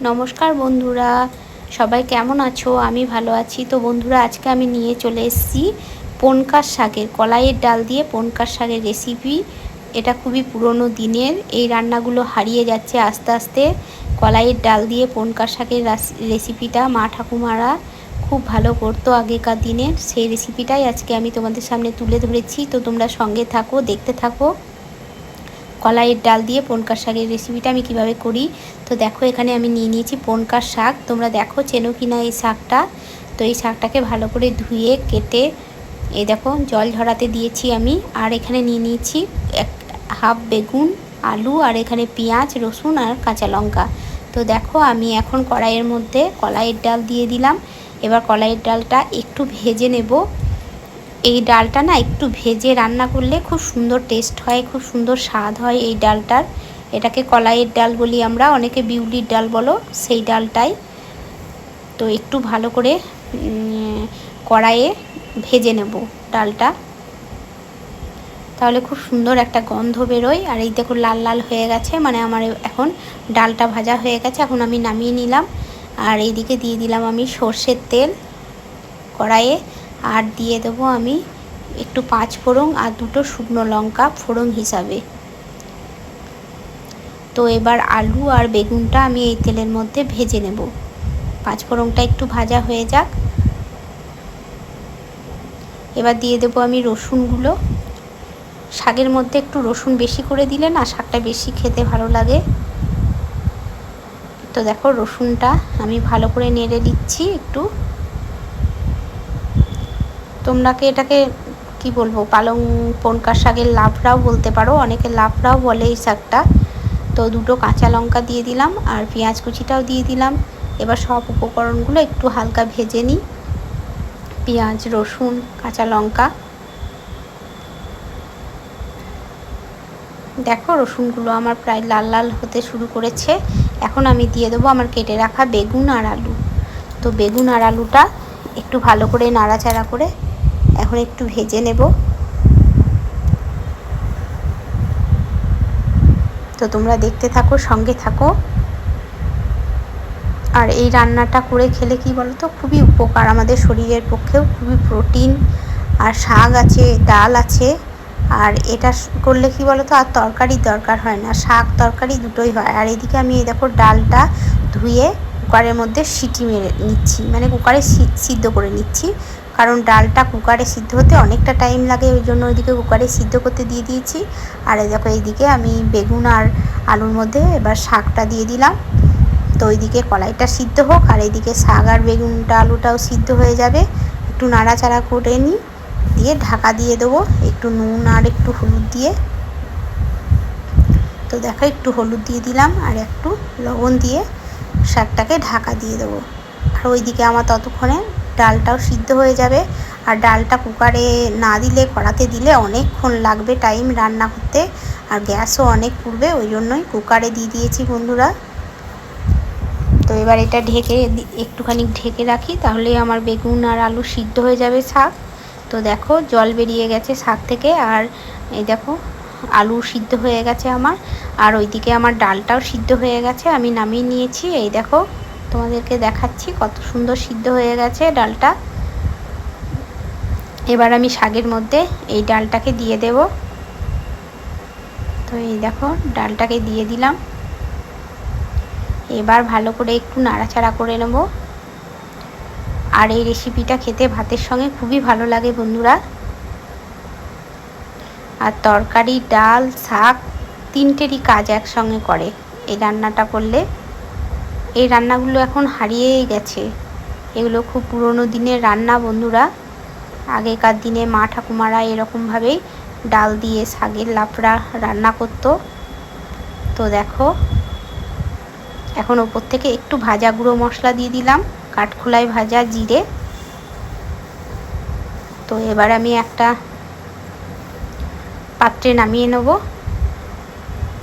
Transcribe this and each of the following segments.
নমস্কার বন্ধুরা, সবাই কেমন আছো? আমি ভালো আছি। তো বন্ধুরা, আজকে আমি নিয়ে চলে এসেছি পনকার শাকের, কলাইয়ের ডাল দিয়ে পনকার শাকের রেসিপি এটা খুবই পুরনো দিনের। এই রান্নাগুলো হারিয়ে যাচ্ছে আস্তে আস্তে। কলাইয়ের ডাল দিয়ে পনকার শাকের রেসিপিটা মা ঠাকুমারা খুব ভালো করতো আগেকার দিনের। সেই রেসিপিটাই আজকে আমি তোমাদের সামনে তুলে ধরেছি। তো তোমরা সঙ্গে থাকো, দেখতে থাকো। কলাইয়ের ডাল দিয়ে পনকার শাকের রেসিপিটা আমি কীভাবে করি? তো দেখো, এখানে আমি নিয়ে নিয়েছি পনকার শাক। তোমরা দেখো, চেনো কিনা এই শাকটা? তো এই শাকটাকে ভালো করে ধুয়ে, কেটে, এই দেখো, জল ঝরাতে দিয়েছি আমি। আর এখানে নিয়ে নিয়েছি এক, হাফ বেগুন, আলু, আর এখানে পেঁয়াজ, রসুন, আর কাঁচা লঙ্কা। তো দেখো, আমি এখন কড়াইয়ের মধ্যে কলাইয়ের ডাল দিয়ে দিলাম। এবার কলাইয়ের ডালটা একটু ভেজে নেব। এই ডালটা না একটু ভেজে রান্না করলে খুব সুন্দর টেস্ট হয়, খুব সুন্দর স্বাদ হয় এই ডালটার। এটাকে কলাইয়ের ডাল বলি আমরা, অনেকে বিউলির ডাল বলো, সেই ডালটাই। তো একটু ভালো করে কড়াইয়ে ভেজে নেব ডালটা। তাহলে খুব সুন্দর একটা গন্ধ বেরোয়। আর এই দেখো লাল লাল হয়ে গেছে মানে আমার এখন ডালটা ভাজা হয়ে গেছে, এখন আমি নামিয়ে নিলাম। আর এইদিকে দিয়ে দিলাম আমি সর্ষের তেল কড়াইয়ে। আর দিয়ে দেবো আমি একটু পাঁচ ফোড়ন আর দুটো শুকনো লঙ্কা ফোড়ন হিসাবে। তো এবার আলু আর বেগুনটা আমি এই তেলের মধ্যে ভেজে নেব। পাঁচ ফোড়নটা একটু ভাজা হয়ে যাক। এবার দিয়ে দেবো আমি রসুনগুলো। শাকের মধ্যে একটু রসুন বেশি করে দিলে না শাকটা বেশি খেতে ভালো লাগে। তো দেখো রসুনটা আমি ভালো করে নেড়ে দিচ্ছি একটু। তোমরাকে এটাকে কি বলব, পালং পনকার শাকের লাফড়াও বলতে পারো, অনেকে লাফড়াও বলে এই শাকটা। তো দুটো কাঁচা লঙ্কা দিয়ে দিলাম আর পেঁয়াজ কুচিটাও দিয়ে দিলাম। এবার সব উপকরণগুলো একটু হালকা ভেজে নিই। পেঁয়াজ, রসুন, কাঁচা লঙ্কা। দেখো রসুনগুলো আমার প্রায় লাল লাল হতে শুরু করেছে। এখন আমি দিয়ে দেবো আমার কেটে রাখা বেগুন আর আলু। তো বেগুন আর আলুটা একটু ভালো করে নাড়াচাড়া করে এখন একটু ভেজে নেব। তো তোমরা দেখতে থাকো, সঙ্গে থাকো। আর এই রান্নাটা করে খেলে কি বলো তো খুবই উপকার আমাদের শরীরের পক্ষেও, খুবই প্রোটিন আর শাক আছে, ডাল আছে। আর এটা করলে কি বলো তো আর তরকারি দরকার হয় না, শাক তরকারি দুটোই হয়। আর এদিকে আমি এই দেখো ডালটা ধুয়ে কুকারের মধ্যে সিটি মেরে নিচ্ছি মানে কুকারে সিদ্ধ করে নিচ্ছি। কারণ ডালটা কুকারে সিদ্ধ হতে অনেকটা টাইম লাগে, ওই জন্য ওইদিকে কুকারে সিদ্ধ করতে দিয়ে দিয়েছি। আর দেখো, এইদিকে আমি বেগুন আর আলুর মধ্যে এবার শাকটা দিয়ে দিলাম। তো ওইদিকে কলাইটা সিদ্ধ হোক, আর এইদিকে শাক আর বেগুনটা আলুটাও সিদ্ধ হয়ে যাবে। একটু নাড়াচাড়া করে নিই দিয়ে ঢাকা দিয়ে দেবো একটু নুন আর একটু হলুদ দিয়ে। তো দেখো, একটু হলুদ দিয়ে দিলাম আর একটু লবণ দিয়ে শাকটাকে ঢাকা দিয়ে দেবো। আর ওইদিকে আমার ততক্ষণে ডালটাও সিদ্ধ হয়ে যাবে। আর ডালটা কুকারে না দিলে, কড়াতে দিলে অনেকক্ষণ লাগবে টাইম রান্না করতে। আর গ্যাসও অনেক পুড়বে, ওই জন্যই কুকারে দিয়ে দিয়েছি বন্ধুরা। তো এবার এটা ঢেকে একটুখানি ঢেকে রাখি, তাহলে আমার বেগুন আর আলু সিদ্ধ হয়ে যাবে শাক। তো দেখো, জল বেরিয়ে গেছে শাক থেকে, আর এই দেখো, আলু সিদ্ধ হয়ে গেছে আমার। আর ওইদিকে আমার ডালটাও সিদ্ধ হয়ে গেছে, আমি নামিয়ে নিয়েছি, এই দেখো। তোমাদেরকে দেখাচ্ছি কত সুন্দর সিদ্ধ হয়ে গেছে ডালটা। এবার আমি শাকের মধ্যে এই ডালটাকে দিয়ে দেব। তো এই দেখো, ডালটাকে দিয়ে দিলাম। এবার ভালো করে একটু নাড়াচাড়া করে নেব। আর এই রেসিপিটা খেতে ভাতের সঙ্গে খুবই ভালো লাগে বন্ধুরা। আর তরকারি, ডাল, শাক তিনটেরই কাজ একসঙ্গে করে এই রান্নাটা করলে। এই রান্নাগুলো এখন হারিয়েই গেছে। এগুলো খুব পুরনো দিনের রান্না, বন্ধুরা। আগেকার দিনে মা ঠাকুমারা এরকমভাবেই ডাল দিয়ে শাগের লাফড়া রান্না করতো। তো দেখো, এখন ওপর থেকে একটু ভাজা গুঁড়ো মশলা দিয়ে দিলাম, কাঠখোলায় ভাজা জিরে। তো এবার আমি একটা পাত্রে নামিয়ে নেব।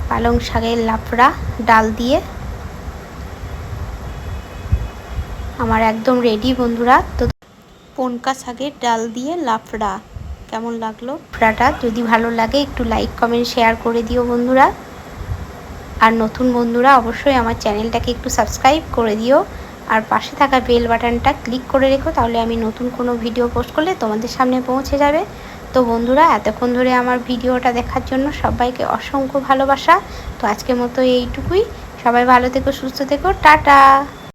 পালং শাকের লাফড়া ডাল দিয়ে। আমার একদম রেডি বন্ধুরা। তো পনকা শাকের ডাল দিয়ে লাফড়া, কেমন লাগল? লাফড়াটা যদি ভালো লাগে, একটু লাইক কমেন্ট শেয়ার করে দিও বন্ধুরা। আর নতুন বন্ধুরা, অবশ্যই আমার চ্যানেলটাকে একটু সাবস্ক্রাইব করে দিও। আর পাশে থাকা বেল বাটনটা ক্লিক করে রেখো, তাহলে আমি নতুন কোনো ভিডিও পোস্ট করলে তোমাদের সামনে পৌঁছে যাবে। তো বন্ধুরা, এতক্ষণ ধরে আমার ভিডিওটা দেখার জন্য সবাইকে অসংখ্য ভালোবাসা। তো আজকের মতো এইটুকুই। সবাই ভালো থেকো, সুস্থ থেকো। টাটা!